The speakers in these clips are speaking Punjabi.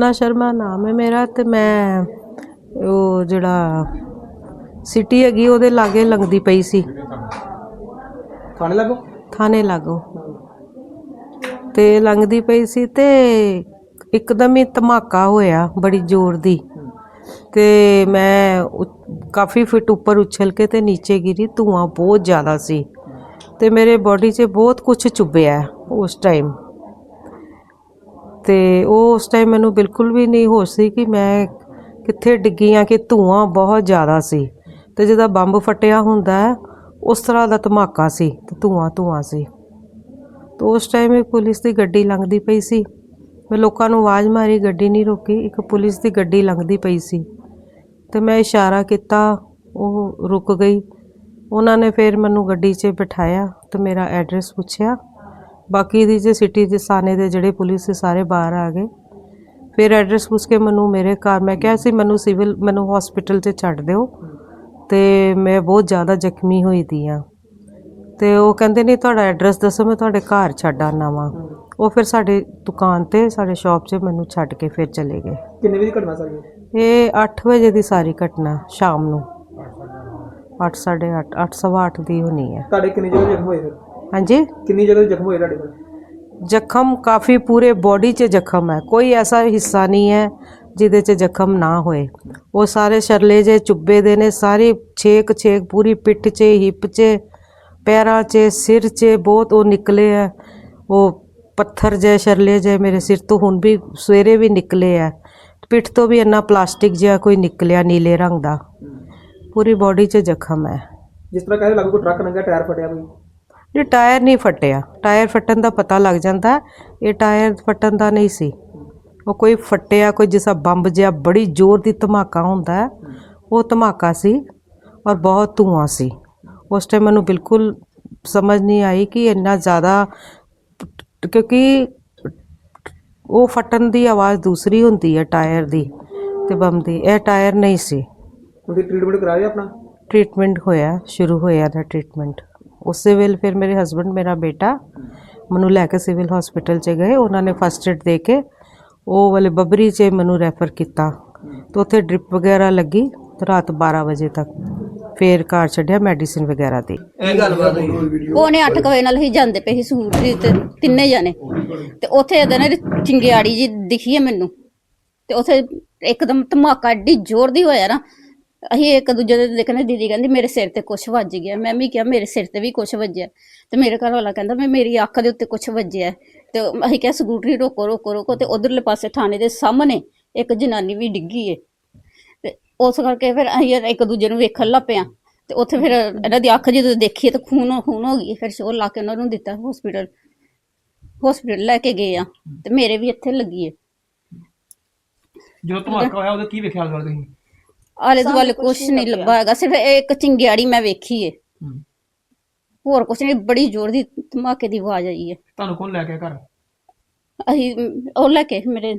ਨਾ ਸ਼ਰਮਾ ਨਾਮ ਹੈ ਮੇਰਾ ਤੇ ਮੈਂ ਉਹ ਜਿਹੜਾ ਸਿਟੀ ਹੈਗੀ ਉਹਦੇ ਲਾਗੇ ਲੰਘਦੀ ਪਈ ਸੀ। ਥਾਣੇ ਲੱਗੋ? ਥਾਣੇ ਲਾਗੋ। ਤੇ ਲੰਘਦੀ ਪਈ ਸੀ ਤੇ ਇੱਕਦਮ ਹੀ ਧਮਾਕਾ ਹੋਇਆ ਬੜੀ ਜ਼ੋਰ ਦੀ। ਤੇ ਮੈਂ ਉ- ਕਾਫੀ ਫਿਟ ਉੱਪਰ ਉਛਲ ਕੇ ਤੇ ਨੀਚੇ ਗਿਰੀ ਧੂਆਂ ਬਹੁਤ ਜ਼ਿਆਦਾ ਸੀ। ਤੇ ਮੇਰੇ ਬੋਡੀ 'ਚ ਬਹੁਤ ਕੁਝ ਚੁੱਭਿਆ ਉਸ ਟਾਈਮ ਤੇ ਉਹ ਉਸ ਟਾਈਮ ਮੈਨੂੰ ਬਿਲਕੁਲ ਵੀ ਨਹੀਂ ਹੋਸ਼ ਸੀ ਕਿ ਮੈਂ ਕਿੱਥੇ ਡਿੱਗੀ ਆ, ਕਿ ਧੂਆਂ ਬਹੁਤ ਜ਼ਿਆਦਾ ਸੀ। ਤੇ ਜਿਹਦਾ ਬੰਬ ਫਟਿਆ ਹੁੰਦਾ ਹੈ, ਉਸ ਤਰ੍ਹਾਂ ਦਾ ਧਮਾਕਾ ਸੀ, ਤੇ ਧੂਆਂ ਧੂਆਂ ਸੀ। ਤੇ ਉਸ ਟਾਈਮ ਇੱਕ ਪੁਲਿਸ ਦੀ ਗੱਡੀ ਲੰਘਦੀ ਪਈ ਸੀ। ਮੈਂ ਲੋਕਾਂ ਨੂੰ ਆਵਾਜ਼ ਮਾਰੀ, ਗੱਡੀ ਨਹੀਂ ਰੋਕੀ, ਇੱਕ ਪੁਲਿਸ ਦੀ ਗੱਡੀ ਲੰਘਦੀ ਪਈ ਸੀ। ਤੇ ਮੈਂ ਇਸ਼ਾਰਾ ਕੀਤਾ, ਉਹ ਰੁਕ ਗਈ। ਉਹਨਾਂ ਨੇ ਫਿਰ ਮੈਨੂੰ ਗੱਡੀ 'ਚ ਬਿਠਾਇਆ ਤੇ ਮੇਰਾ ਐਡਰੈਸ ਪੁੱਛਿਆ। ਬਾਕੀ ਦੀ ਜੇ ਸਿਟੀ ਦੇ ਸਾਨੇ ਦੇ ਜਿਹੜੇ ਪੁਲਿਸ ਦੇ ਸਾਰੇ ਬਾਹਰ ਆ ਗਏ। ਫਿਰ ਐਡਰੈਸ ਪੁੱਛ ਕੇ ਮੈਨੂੰ ਮੇਰੇ ਘਰ ਮੈਂ ਕਿਹਾ ਸੀ ਮੈਨੂੰ ਸਿਵਲ ਮੈਨੂੰ ਹਸਪੀਟਲ 'ਚ ਛੱਡ ਦਿਓ ਤੇ ਮੈਂ ਬਹੁਤ ਜ਼ਿਆਦਾ ਜ਼ਖਮੀ ਹੋਈ ਦੀ ਆ। ਤੇ ਉਹ ਕਹਿੰਦੇ ਨਹੀਂ ਤੁਹਾਡਾ ਐਡਰੈਸ ਦੱਸੋ ਮੈਂ ਤੁਹਾਡੇ ਘਰ ਛੱਡ ਆਉਣਾ ਵਾਂ। ਉਹ ਫਿਰ ਸਾਡੇ ਦੁਕਾਨ ਤੇ ਸਾਡੇ ਸ਼ਾਪ 'ਚ ਮੈਨੂੰ ਛੱਡ ਕੇ ਫਿਰ ਚਲੇ ਗਏ। ਕਿੰਨੇ ਵਜੇ ਘਟਨਾ ਸਰ? ਇਹ ਇਹ 8 ਵਜੇ ਦੀ ਸਾਰੀ ਘਟਨਾ ਸ਼ਾਮ ਨੂੰ। 8 8:30 8 ਸਵਾ ਅੱਠ ਦੀ ਹੋਣੀ ਹੈ। ਤੁਹਾਡੇ ਕਿੰਨੀ ਜਗ੍ਹਾ ਜ਼ਖਮ ਹੋਏ ਫਿਰ? ਹਾਂਜੀ? ਕਿੰਨੀ ਜਗ੍ਹਾ ਜ਼ਖਮ ਹੋਏ ਤੁਹਾਡੇ ਕੋਲ? ਜ਼ਖਮ ਕਾਫੀ ਪੂਰੇ ਬੋਡੀ 'ਚ ਜ਼ਖਮ ਹੈ। ਕੋਈ ਐਸਾ ਹਿੱਸਾ ਨਹੀਂ ਹੈ ਜਿਹਦੇ 'ਚ ਜ਼ਖਮ ਨਾ ਹੋਏ। ਉਹ ਸਾਰੇ ਸ਼ਰਲੇ ਜੇ ਚੁੱਬੇ ਦੇ ਨੇ ਸਾਰੇ ਛੇਕ ਛੇਕ ਪੂਰੀ ਪਿੱਠ 'ਚ ਹਿੱਪ 'ਚ ਪੈਰਾਂ 'ਚ ਸਿਰ 'ਚ ਬਹੁਤ ਉਹ ਨਿਕਲੇ ਆ ਉਹ ਪੱਥਰ ਜੇ ਸ਼ਰਲੇ ਜੇ ਮੇਰੇ ਸਿਰ ਤੋਂ ਹੁਣ ਵੀ ਸਵੇਰੇ ਵੀ ਨਿਕਲੇ ਆ ਪਿੱਠ ਤੋਂ ਵੀ ਇੰਨਾ ਪਲਾਸਟਿਕ ਜਿਹਾ ਕੋਈ ਨਿਕਲਿਆ ਨੀਲੇ ਰੰਗ ਦਾ। ਪੂਰੀ ਬੋਡੀ 'ਚ ਜ਼ਖਮ ਹੈ। ਜਿਸ ਤਰ੍ਹਾਂ ਕਹਿੰਦੇ ਲੱਗੋ ਟਰੱਕ ਲੰਘਿਆ ਟਾਇਰ ਫਟਿਆ ਕੋਈ। ਇਹ ਟਾਇਰ ਨਹੀਂ ਫਟਿਆ। ਟਾਇਰ ਫਟਣ ਦਾ ਪਤਾ ਲੱਗ ਜਾਂਦਾ। ਇਹ ਟਾਇਰ ਫਟਣ ਦਾ ਨਹੀਂ ਸੀ। ਉਹ ਕੋਈ ਫਟਿਆ ਕੋਈ ਜਿਸਾ ਬੰਬ ਜਿਹਾ ਬੜੀ ਜ਼ੋਰ ਦੀ ਧਮਾਕਾ ਹੁੰਦਾ ਉਹ ਧਮਾਕਾ ਸੀ ਔਰ ਬਹੁਤ ਧੂਆਂ ਸੀ। ਉਸ ਟਾਈਮ ਮੈਨੂੰ ਬਿਲਕੁਲ ਸਮਝ ਨਹੀਂ ਆਈ ਕਿ ਇੰਨਾ ਜ਼ਿਆਦਾ ਕਿਉਂਕਿ ਉਹ ਫਟਣ ਦੀ ਆਵਾਜ਼ ਦੂਸਰੀ ਹੁੰਦੀ ਹੈ ਟਾਇਰ ਦੀ ਤੇ ਬੰਬ ਦੀ। ਇਹ ਟਾਇਰ ਨਹੀਂ ਸੀ। ਉਹਦੀ ਟ੍ਰੀਟਮੈਂਟ ਕਰਾਇਆ ਆਪਣਾ? ਟ੍ਰੀਟਮੈਂਟ ਹੋਇਆ ਸ਼ੁਰੂ ਹੋਇਆ ਦਾ ਟ੍ਰੀਟਮੈਂਟ ਉਸੇ ਵੇਲੇ ਫਿਰ ਮੇਰੇ ਹਸਬੰਡ ਮੇਰਾ ਬੇਟਾ ਮੈਨੂੰ ਲੈ ਕੇ ਸਿਵਲ ਹਸਪੀਟਲ 'ਚ ਗਏ। ਉਹਨਾਂ ਨੇ ਫਸਟ ਏਡ ਦੇ ਕੇ ਉਹ ਵਾਲੇ ਬਬਰੀ 'ਚ ਮੈਨੂੰ ਰੈਫਰ ਕੀਤਾ ਤੇ ਉੱਥੇ ਡ੍ਰਿਪ ਵਗੈਰਾ ਲੱਗੀ ਤੇ ਰਾਤ 12 ਵਜੇ ਤੱਕ। ਫਿਰ ਘਰ ਛੱਡਿਆ ਮੈਡੀਸਿਨ ਵਗੈਰਾ ਦੀ। ਇਹ ਗੱਲਬਾਤ ਹੋਈ। ਪੌਣੇ 8 ਵਜੇ ਨਾਲ ਹੀ ਜਾਂਦੇ ਪਏ ਸੀ ਸਕੂਟਰੀ ਤੇ ਤਿੰਨੇ ਜਾਣੇ। ਤੇ ਉੱਥੇ ਇਹਦੇ ਨੇ ਚਿੰਗਿਆੜੀ ਜੀ ਦਿਖੀ ਹੈ ਮੈਨੂੰ। ਤੇ ਉੱਥੇ ਇੱਕਦਮ ਧਮਾਕਾ ਏਡੀ ਜ਼ੋਰ ਦੀ ਹੋਇਆ ਨਾ ਅਸੀਂ ਇੱਕ ਦੂਜੇ ਦੇ ਦੇਖਣੇ ਦੀਦੀ ਕਹਿੰਦੀ, ਮੇਰੇ ਸਿਰ ਤੇ ਕੁਛ ਵੱਜ ਗਿਆ। ਮੈਂ ਵੀ ਕਿਹਾ, ਮੇਰੇ ਸਿਰ ਤੇ ਵੀ ਕੁਛ ਵੱਜਿਆ। ਤੇ ਮੇਰੇ ਘਰ ਵਾਲਾ ਕਹਿੰਦਾ, ਮੈਂ, ਮੇਰੀ ਅੱਖ ਦੇ ਉੱਤੇ ਕੁਛ ਵੱਜਿਆ ਤੇ ਅਸੀਂ ਕਿਹਾ, ਸਕੂਟਰੀ ਰੋਕੋ ਰੋਕੋ ਰੋਕੋ। ਤੇ ਉਧਰਲੇ ਪਾਸੇ ਥਾਣੇ ਦੇ ਸਾਹਮਣੇ ਇੱਕ ਜਨਾਨੀ ਵੀ ਡਿੱਗੀ ਏ। ਤੇ ਉਸ ਕਰਕੇ ਫਿਰ ਅਸੀਂ ਇੱਕ ਦੂਜੇ ਨੂੰ ਵੇਖਣ ਲੱਗ ਪਿਆ ਤੇ ਉੱਥੇ ਫਿਰ ਇਹਨਾਂ ਦੀ ਅੱਖ ਜਦੋਂ ਦੇਖੀ ਤੇ ਖੂਨ ਖੂਨ ਹੋ ਗਈ। ਫਿਰ ਸ਼ੋਰ ਲਾ ਕੇ ਉਹਨਾਂ ਨੂੰ ਦਿੱਤਾ ਹਸਪੀਟਲ ਹਸਪੀਟਲ ਲੈ ਕੇ ਗਏ ਆ ਤੇ ਮੇਰੇ ਵੀ ਇੱਥੇ ਲੱਗੀ ਏ। ਜਦੋਂ ਧਮਾਕਾ ਹੋਇਆ ਉਹਦੇ ਕੀ ਵੇਖਿਆ ਤੁਸੀਂ? ਆਲੇ ਦੁਆਲੇ ਕੁਛ ਨਹੀਂ ਲੱਭਾ ਹੈਗਾ ਸਿਰਫ ਇਹ ਇੱਕ ਚਿੰਗਿਆੜੀ ਮੈਂ ਵੇਖੀ ਏ। ਹੋਰ ਕੁਛ ਨਹੀਂ ਬੜੀ ਜ਼ੋਰ ਦੀ ਧਮਾਕੇ ਦੀ ਆਵਾਜ਼ ਆਈ ਏ। ਤੁਹਾਨੂੰ ਕੌਣ ਲੈ ਕੇ ਆਇਆ ਘਰ? ਅਸੀਂ ਅਮ, ਉਹ ਲੈ ਕੇ ਮੇਰੇ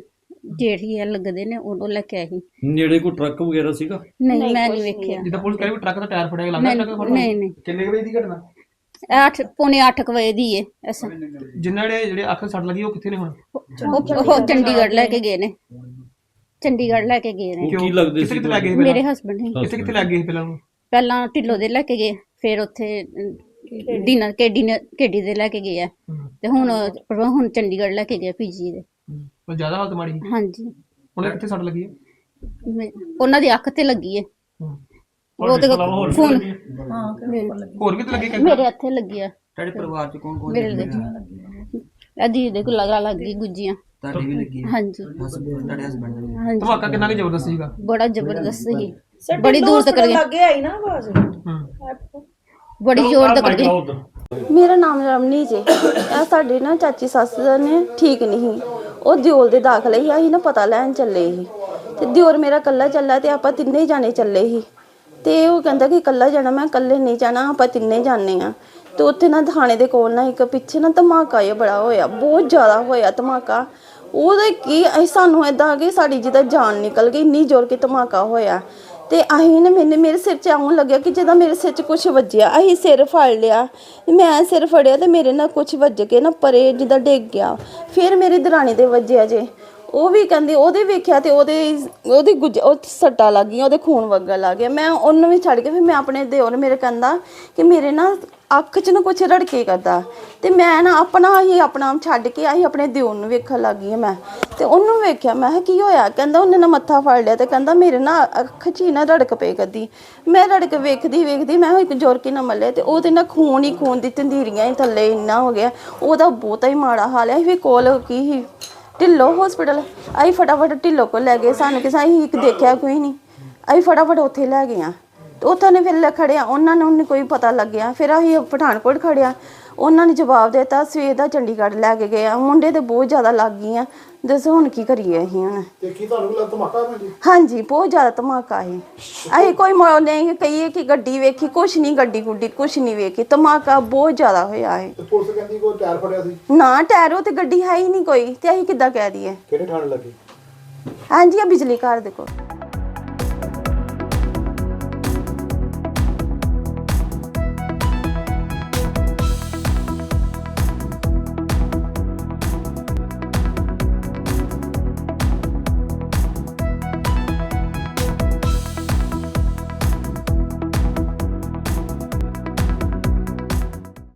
ਜੇਠੀ ਆ ਲੱਗਦੇ ਨੇ ਉਹ ਲੈ ਕੇ ਆਏ ਸੀ। ਨੇੜੇ ਕੋਈ ਟਰੱਕ ਵਗੈਰਾ ਸੀਗਾ? ਨਹੀਂ ਮੈਂ ਨਹੀਂ ਵੇਖਿਆ। ਜਿੱਦਾਂ ਪੁਲਿਸ ਕਹਿੰਦੀ ਟਰੱਕ ਦਾ ਟਾਇਰ ਫਟਿਆ ਨਹੀਂ ਲੱਗਦਾ ਨਹੀਂ ਨਹੀਂ ਕਿੰਨੇ ਵਜੇ ਦੀ ਘਟਨਾ? ਇਹ ਅੱਠ ਪੌਣੇ 8 ਵਜੇ ਦੀ ਏ ਐਸਾ। ਜਿਨ੍ਹਾਂ ਦੇ ਜਿਹੜੇ ਅੱਖ ਸੱਟ ਲੱਗੀ ਉਹ ਕਿੱਥੇ ਨੇ ਹੁਣ? ਉਹ ਉਹ ਚੰਡੀਗੜ੍ਹ ਲੈ ਕੇ ਗਏ ਨੇ। ਚੰਡੀਗੜ੍ਹ ਲੈ ਕੇ ਗਏ ਨੇ। ਉਹ ਕੀ ਲੱਗਦੇ ਕਿੱਥੇ ਸੀ ਕਿੱਥੇ ਲੈ ਗਏ ਸੀ ਮੇਰੇ ਪਹਿਲਾਂ ਹਸਬੰਡ ਨੇ। ਕਿੱਥੇ ਕਿੱਥੇ ਲੈ ਗਏ ਸੀ ਪਹਿਲਾਂ? ਪਹਿਲਾਂ ਢਿੱਲੋ ਦੇ ਲੈ ਕੇ ਗਏ ਫਿਰ ਉੱਥੇ ਡਿਨਰ ਕੇਡੀ ਨੇ ਕੇਡੀ ਦੇ ਲੈ ਕੇ ਗਏ ਆ। ਤੇ ਹੁਣ ਹੁਣ ਚੰਡੀਗੜ੍ਹ ਲੈ ਕੇ ਗਏ ਪੀਜੀ ਦੇ। ਹੂੰ। ਪਰ ਜ਼ਿਆਦਾ ਹਾਲਤ ਮਾੜੀ ਸੀ। ਹਾਂਜੀ। ਉਹਨੇ ਕਿੱਥੇ ਸੱਟ ਲੱਗੀ ਹੈ ਮੇ- ਉਹਨਾਂ ਦੀ ਅੱਖ ਤੇ ਲੱਗੀ ਹੂੰ। ਉਹ ਤੇ ਫੋਨ ਹੋਰ ਵੀ ਤੇ ਲੱਗੇ? ਕਿ ਮੇਰੇ ਇੱਥੇ ਲੱਗੀ ਆ। ਤੁਹਾਡੇ ਪਰਿਵਾਰ ਚ ਕੌਣ ਕੌਣ ਮੇਰੇ ਲੱਗੀ ਅਦੀ ਦੇ ਕੋਲ ਲਗਾ ਲੱਗ ਗਈ ਗੁੱਜੀਆਂ। ਤੁਹਾਡੇ ਵੀ ਲੱਗੀ ਹੈ? ਹਾਂਜੀ। ਹਸਬੰਡ ਤੁਹਾਡੇ ਹਸਬੰਡ ਨੇ ਹਾਂਜੀ। ਧਮਾਕਾ ਕਿੰਨਾ ਕੁ ਜ਼ਬਰਦਸਤ ਸੀਗਾ? ਬੜਾ ਜ਼ਬਰਦਸਤ ਸੀ। ਬੜੀ ਦੂਰ ਤੱਕ ਗਏ ਹੂੰ। ਬੜੀ ਜ਼ੋਰ ਤੱਕ ਗਏ ਮੇਰਾ ਨਾਮ ਰਮਨੀ ਜੇ। ਇਹ ਸਾਡੇ ਨਾ ਚਾਚੀ ਸੱਸ ਨੇ ਠੀਕ ਨਹੀਂ। ਉਹ ਦਿਓਲ ਦੇ ਦਾਖਲੇ ਸੀ ਅਸੀਂ ਨਾ ਪਤਾ ਲੈਣ ਚੱਲੇ ਸੀ। ਤੇ ਦਿਓਰ ਮੇਰਾ ਕੱਲਾ ਚੱਲਾ ਤੇ ਆਪਾਂ ਤਿੰਨੇ ਹੀ ਜਾਣੇ ਚੱਲੇ ਸੀ। ਤੇ ਉਹ ਕਹਿੰਦਾ ਕਿ ਕੱਲਾ ਜਾਣਾ ਮੈਂ ਕੱਲੇ ਨਹੀਂ ਜਾਣਾ ਆਪਾਂ ਤਿੰਨੇ ਜਾਣੇ ਆ। ਤੇ ਉੱਥੇ ਨਾ ਥਾਣੇ ਦੇ ਕੋਲ ਨਾ ਇੱਕ ਪਿੱਛੇ ਨਾ ਧਮਾਕਾ ਜਿਹਾ ਬੜਾ ਹੋਇਆ ਬਹੁਤ ਜ਼ਿਆਦਾ ਹੋਇਆ ਧਮਾਕਾ। ਉਹਦੇ ਕੀ, ਅਸੀਂ ਸਾਨੂੰ ਏਦਾਂ ਕਿ ਸਾਡੀ ਜਿੱਦਾਂ ਜਾਨ ਨਿਕਲ ਗਈ, ਇੰਨੀ ਜ਼ੋਰ ਕੇ ਧਮਾਕਾ ਹੋਇਆ। ਤੇ ਅਸੀਂ ਨੇ ਮੈਨੇ ਮੇਰੇ ਸਿਰ 'ਚ ਆਉਣ ਲੱਗਿਆ ਕਿ ਜਦੋਂ ਮੇਰੇ ਸਿਰ 'ਚ ਕੁਝ ਵੱਜਿਆ, ਅਸੀਂ ਸਿਰ ਫੜ ਲਿਆ। ਮੈਂ ਸਿਰ ਫੜਿਆ ਤੇ ਮੇਰੇ ਨਾਲ ਕੁਝ ਵੱਜ ਕੇ ਨਾ ਪਰੇ ਜਿੱਦਾਂ ਡਿੱਗ ਗਿਆ। ਫਿਰ ਮੇਰੀ ਦਰਾਣੀ ਦੇ ਵੱਜਿਆ ਜੇ। ਉਹ ਵੀ ਕਹਿੰਦੀ, ਉਹਦੇ ਵੇਖਿਆ ਤੇ ਉਹਦੇ, ਉਹਦੀ ਗੁੱਜ, ਉਹ ਸੱਟਾਂ ਲੱਗ ਗਈਆਂ, ਉਹਦੇ ਖੂਨ ਵਗਣ ਲੱਗ ਗਿਆ। ਮੈਂ ਉਹਨੂੰ ਵੀ ਛੱਡ ਕੇ ਫਿਰ ਮੈਂ ਆਪਣੇ ਦਿਓਰ, ਮੇਰੇ ਕਹਿੰਦਾ ਕਿ ਮੇਰੇ ਨਾ ਅੱਖ 'ਚ ਨਾ ਕੁਛ ਰੜਕੇ ਕਰਦਾ। ਤੇ ਮੈਂ ਨਾ ਆਪਣਾ ਹੀ ਆਪਣਾ ਆਪ ਛੱਡ ਕੇ ਆਹੀ ਆਪਣੇ ਦਿਓਰ ਨੂੰ ਵੇਖਣ ਲੱਗ ਗਈ ਹਾਂ ਮੈਂ। ਤੇ ਉਹਨੂੰ ਵੇਖਿਆ, ਮੈਂ ਕਿਹਾ, ਕੀ ਹੋਇਆ? ਕਹਿੰਦਾ, ਉਹਨੇ ਨਾ ਮੱਥਾ ਫੜ ਲਿਆ ਤੇ ਕਹਿੰਦਾ, ਮੇਰੇ ਨਾ ਅੱਖ 'ਚ ਹੀ ਨਾ ਰੜਕ ਪਏ ਕਰਦੀ। ਮੈਂ ਰੜਕ ਵੇਖਦੀ ਵੇਖਦੀ, ਮੈਂ ਕਿਹਾ, ਇੱਕ ਜ਼ੋਰ ਕੀ ਨਾ ਮੱਲੇ ਤੇ ਉਹਦੇ ਨਾ ਖੂਨ ਹੀ ਖੂਨ ਦੀ ਤੰਦੀਰੀਆਂ ਹੀ ਥੱਲੇ ਇੰਨਾ ਹੋ ਗਿਆ। ਉਹਦਾ ਬਹੁਤਾ ਹੀ ਮਾੜਾ ਹਾਲ ਹੈ। ਵੀ ਕੋਲ ਕੀ ਹੀ ਢਿੱਲੋ ਹਸਪੀਟਲ ਆਈ ਫਟਾਫਟ ਢਿੱਲੋ ਕੋਲ ਲੈ ਗਏ। ਸਾਨੂੰ ਕਿਸੇ ਅਸੀਂ ਇੱਕ ਦੇਖਿਆ ਕੋਈ ਨਹੀਂ। ਅਸੀਂ ਫਟਾਫਟ ਉੱਥੇ ਲੈ ਗਏ ਆ ਤੇ ਉੱਥੋਂ ਨੇ ਫਿਰ ਲੈ ਖੜਿਆ ਉਹਨਾਂ ਨੂੰ ਨੀ ਕੋਈ ਪਤਾ ਲੱਗਿਆ। ਫਿਰ ਅਸੀਂ ਪਠਾਨਕੋਟ ਖੜਿਆ। ਉਹਨਾਂ ਨੇ ਜਵਾਬ ਦਿੱਤਾ ਸਵੇਰ ਦਾ ਚੰਡੀਗੜ੍ਹ ਲੈ ਕੇ ਗਏ ਆ। ਮੁੰਡੇ ਤੇ ਬਹੁਤ ਜ਼ਿਆਦਾ ਲੱਗ ਗਈਆਂ। ਦੱਸੋ ਹੁਣ ਕੀ ਕਰੀਏ ਅਸੀਂ ਹੁਣ? ਤੇ ਕੀ ਤੁਹਾਨੂੰ ਲੱਗ ਧਮਾਕਾ ਮੈਂ ਜੀ? ਹਾਂਜੀ ਬਹੁਤ ਜ਼ਿਆਦਾ ਧਮਾਕਾ ਹੈ ਅਸੀਂ ਕੋਈ ਮੋ ਨਹੀਂ ਕਹੀਏ ਕਿ ਗੱਡੀ ਵੇਖੀ ਕੁਛ ਨਹੀਂ ਗੱਡੀ ਗੁੱਡੀ ਕੁਛ ਨਹੀਂ ਵੇਖੀ। ਧਮਾਕਾ ਬਹੁਤ ਜ਼ਿਆਦਾ ਹੋਇਆ ਹੈ ਤੇ ਪੁਲਿਸ ਕਹਿੰਦੀ ਕੋਈ ਟਾਇਰ ਫੜਿਆ ਸੀ? ਨਾ ਟੈਰੋ ਤੇ ਗੱਡੀ ਹੈ ਹੀ ਨਹੀਂ ਕੋਈ। ਤੇ ਅਸੀਂ ਕਿੱਦਾਂ ਕਹਿ ਦਈਏ? ਕਿਹੜੇ ਥਾਣੇ ਲੱਗੇ? ਹਾਂਜੀ ਆ ਬਿਜਲੀ ਘਰ ਦੇ ਕੋਲ